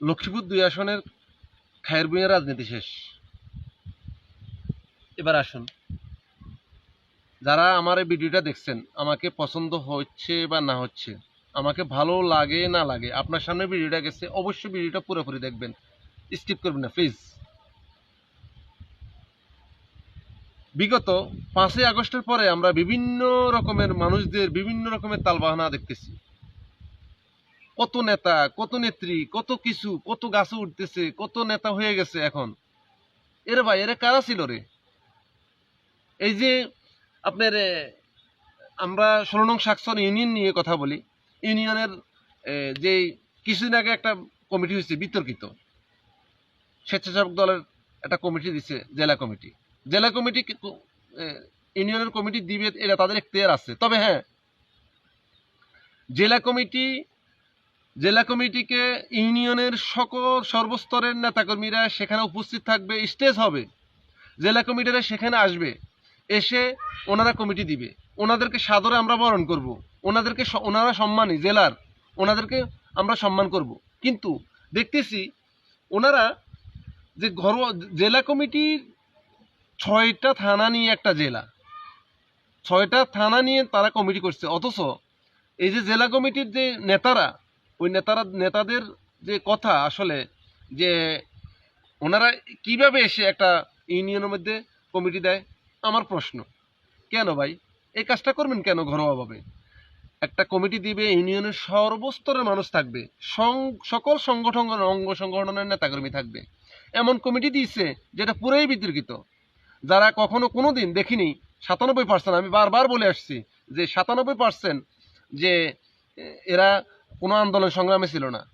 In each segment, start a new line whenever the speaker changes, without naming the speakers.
লক্ষ্মীপুর দুই আসনের খায়ের বুঁয়ের রাজনীতি শেষ। এবার আসুন। যারা আমার এই ভিডিওটা দেখছেন, আমাকে পছন্দ হচ্ছে বা না হচ্ছে, আমাকে ভালো লাগে না লাগে, আপনার সামনে ভিডিওটা গেছে, অবশ্যই ভিডিওটা পুরোপুরি দেখবেন। স্কিপ করবেন না, প্লিজ। বিগত পাঁচই আগস্টের পরে আমরা বিভিন্ন রকমের মানুষদের বিভিন্ন রকমের তালবাহানা দেখতেছি। কত নেতা, কত নেত্রী, কত কিছু, কত গাছে উঠতেছে, কত নেতা হয়ে গেছে এখন। এরে ভাই, এরা কারা ছিল রে? এই যে আপনার আমরা ষোলো নং সাকসন ইউনিয়ন নিয়ে কথা বলি। ইউনিয়নের যে কিছুদিন আগে একটা কমিটি হয়েছে, বিতর্কিত। স্বেচ্ছাসেবক দলের একটা কমিটি দিছে, জেলা কমিটি। জেলা কমিটি ইউনিয়নের কমিটি দিবে, এটা তাদের এখতিয়ার আছে। তবে হ্যাঁ জেলা কমিটি জেলা কমিটিকে ইউনিয়নের সকল সর্বস্তরের নেতাকর্মীরা সেখানে উপস্থিত থাকবে, স্টেজ হবে। জেলা কমিটিরা সেখানে আসবে, এসে ওনারা কমিটি দিবে। ওনাদেরকে সাদরে আমরা বরণ করব। ওনাদেরকে ওনারা সম্মানী, জেলার। ওনাদেরকে আমরা সম্মান করব। কিন্তু দেখতেছি, ওনারা যে ঘরোয়া, জেলা কমিটির ছয়টা থানা নিয়ে একটা জেলা। ছয়টা থানা নিয়ে তারা কমিটি করছে। অথচ এই যে জেলা কমিটির যে নেতারা ওই নেতারা, নেতাদের যে কথা আসলে, যে ওনারা কীভাবে এসে একটা ইউনিয়নের মধ্যে কমিটি দেয়, আমার প্রশ্ন। কেন ভাই? এই কাজটা করবেন কেন ঘরোয়াভাবে? একটা কমিটি দিবে, ইউনিয়নের সর্বস্তরের মানুষ থাকবে সকল সংগঠন, অঙ্গ সংগঠনের নেতাকর্মী থাকবে। এমন কমিটি দিয়েছে, যেটা পুরোই বিতর্কিত। যারা কখনো কোনো দিন দেখিনি, সাতানব্বই পার্সেন্ট, আমি বারবার বলে আসছি যে সাতানব্বই পার্সেন্ট যে এরা কোনো আন্দোলন সংগ্রামে ছিল না।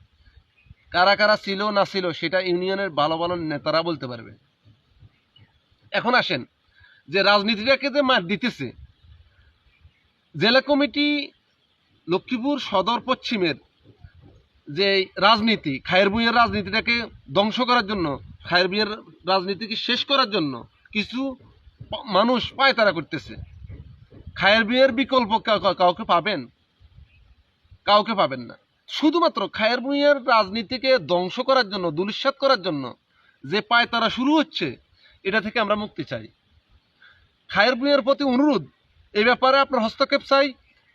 কারা কারা ছিল না ছিল সেটা ইউনিয়নের ভালো ভালো নেতারা বলতে পারবে। এখন আসেন, যে রাজনীতিটাকে যে মার দিতেছে, জেলা কমিটি লক্ষ্মীপুর সদর পশ্চিমের যে রাজনীতি, খায়ের বুঁয়ের রাজনীতিটাকে ধ্বংস করার জন্য, খায়ের বুঁয়ের রাজনীতিকে শেষ করার জন্য কিছু মানুষ পায়তারা করতেছে। খায়ের বিয়ের বিকল্প কাউ- কাউ- কাউকে পাবেন? কাউকে পাবেন না। শুধুমাত্র খায়ের ভুঁইয়ার রাজনীতিকে ধ্বংস করার জন্য দুলিশ্বাত করার জন্য যে পায়তারা শুরু হচ্ছে, এটা থেকে আমরা মুক্তি চাই। খায়ের ভুঁইয়ার প্রতি অনুরোধ এই ব্যাপারে আপনার হস্তক্ষেপ চাই।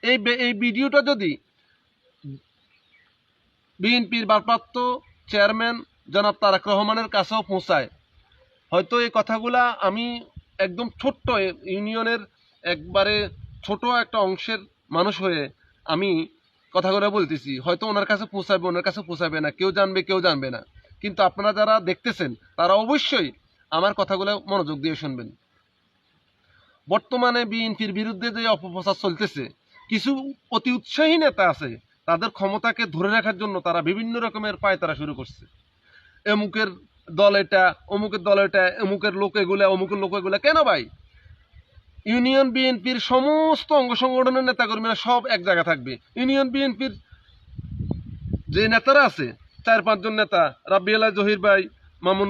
এই এই ভিডিওটা যদি বিএনপির ভারপ্রাপ্ত চেয়ারম্যান জনাব তারাক রহমানের কাছেও পৌঁছায়, হয়তো এই কথাগুলা আমি একদম ছোট্ট ইউনিয়নের একবারে ছোট একটা অংশের মানুষ হয়ে আমি কথাগুলো বলতেছি, হয়তো ওনার কাছে পৌঁছাবে, ওনার কাছে পৌঁছাবে না, কেউ জানবে কেউ জানবে না। কিন্তু আপনারা যারা দেখতেছেন, তারা অবশ্যই আমার কথাগুলো মনোযোগ দিয়ে শুনবেন। বর্তমানে বিএনপির বিরুদ্ধে যে অপপ্রচার চলতেছে, কিছু অতি উৎসাহী নেতা আছে, তাদের ক্ষমতাকে ধরে রাখার জন্য তারা বিভিন্ন রকমের পায়তারা শুরু করছে। এমুকের দল এটা, অমুকের দল এটা অমুকের লোক এগুলা, অমুকের লোক এগুলা কেন ভাই? ইউনিয়ন বিএনপির সমস্ত অঙ্গ সংগঠনের নেতাকর্মীরা সব এক জায়গায় থাকবে। ইউনিয়ন বিএনপির যে নেতারা আছে, চার পাঁচজন নেতা, রাব্বিয়ালা জহির ভাই, মামুন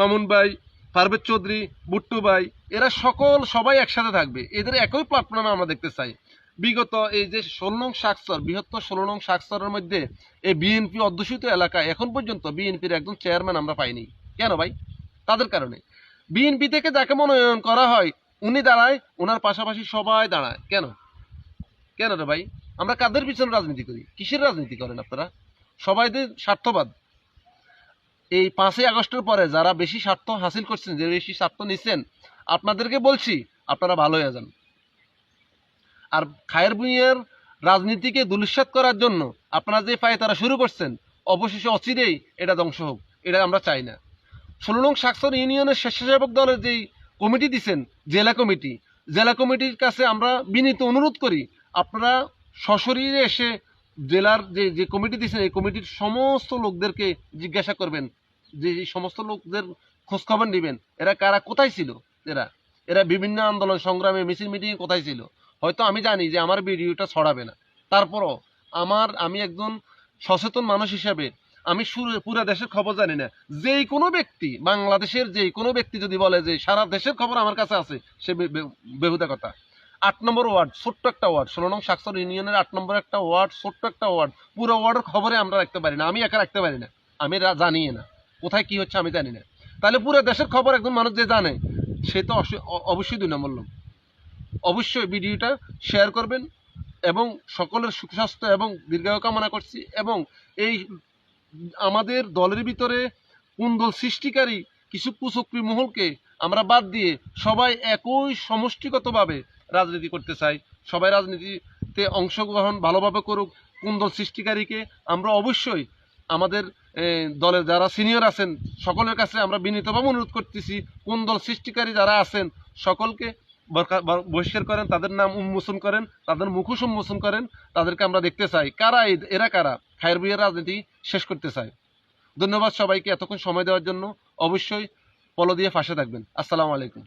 মামুন ভাই পারভেজ চৌধুরী, বুট্টু ভাই, এরা সকল সবাই একসাথে থাকবে। এদের একই প্ল্যাটফর্মে আমরা দেখতে চাই। বিগত এই যে ষোলো নং সাকসর বৃহত্তর ষোলো নং সাকসরের মধ্যে এই বিএনপি অধ্যুষিত এলাকায় এখন পর্যন্ত বিএনপির একজন চেয়ারম্যান আমরা পাইনি। কেন ভাই? তাদের কারণে। বিএনপি থেকে যাকে মনোনয়ন করা হয় উনি দাঁড়ায়, ওনার পাশাপাশি সবাই দাঁড়ায়। কেন? কেন রে ভাই? আমরা কাদের পিছনে রাজনীতি করি? কিসের রাজনীতি করেন আপনারা? সবাই যে স্বার্থবাদ। এই পাঁচই আগস্টের পরে যারা বেশি স্বার্থ হাসিল করছেন, যে বেশি স্বার্থ নিচ্ছেন, আপনাদেরকে বলছি, আপনারা ভালো হয়ে যান। আর খায়ের ভুঁইয়ের রাজনীতিকে দুলিশ্বাত করার জন্য আপনারা যে পায়ে তারা শুরু করছেন, অবশেষে অচিরেই এটা ধ্বংস হোক, এটা আমরা চাই না। ষোলো নং সাকসর ইউনিয়নের স্বেচ্ছাসেবক দলের যেই কমিটি দিছেন, জেলা কমিটি। জেলা কমিটির কাছে আমরা বিনীত অনুরোধ করি, আপনারা সশরীরে এসে জেলার যে যে কমিটি দিয়েছেন এই কমিটির সমস্ত লোকদেরকে জিজ্ঞাসা করবেন, যে এই সমস্ত লোকদের খোঁজখবর নেবেন, এরা কারা, কোথায় ছিল এরা? এরা বিভিন্ন আন্দোলন সংগ্রামে মিছিল মিটিংয়ে কোথায় ছিল? হয়তো আমি জানি যে আমার ভিডিওটা ছড়াবে না। তারপরও আমার, আমি একজন সচেতন মানুষ হিসাবে আমি পুরো দেশের খবর জানি না। যেই কোনো ব্যক্তি, বাংলাদেশের যেই কোনো ব্যক্তি যদি বলে যে সারা দেশের খবর আমার কাছে আছে, সে বেহুদা কথা। আট নম্বর ওয়ার্ড, ছোট্ট একটা ওয়ার্ড। ষোলো নং সাকসর ইউনিয়নের আট নম্বর একটা ওয়ার্ড, ছোট্ট একটা ওয়ার্ড। পুরো ওয়ার্ডের খবরে আমরা রাখতে পারি না। আমি একা রাখতে পারি না। আমি জানি না। কোথায় কি হচ্ছে আমি জানি না। তাহলে পুরো দেশের খবর একজন মানুষ যে জানে, সে তো অবশ্য- অবশ্যই দুই নম্বর লোক। অবশ্যই ভিডিওটা শেয়ার করবেন এবং সকলের সুখ, স্বাস্থ্য এবং দীর্ঘায়ু কামনা করছি এবং এই আমাদের দলের ভিতরে কুন্দল সৃষ্টিকারী, কিছু কুচক্রী মহলকে আমরা বাদ দিয়ে সবাই একই সমষ্টিগতভাবে রাজনীতি করতে চাই। সবাই রাজনীতিতে অংশগ্রহণ ভালোভাবে করুক কুন্দল সৃষ্টিকারীকে আমরা অবশ্যই আমাদের দলের যারা সিনিয়র আছেন, সকলের কাছে আমরা বিনীতভাবে অনুরোধ করতেছি কুন্দল সৃষ্টিকারী যারা আছেন, সকলকে বহিষ্কার করেন, তাদের নাম উন্মোচন করেন, তাদের মুখোশ উন্মোচন করেন, তাদেরকে আমরা দেখতে চাই। কারা এরা কারা? খায়ের বিয়ের রাজনীতি শেষ করতে চায়। ধন্যবাদ সবাইকে এতক্ষণ সময় দেওয়ার জন্য। অবশ্যই পলো দিয়ে ফাঁসে থাকবেন। আসসালামু আলাইকুম।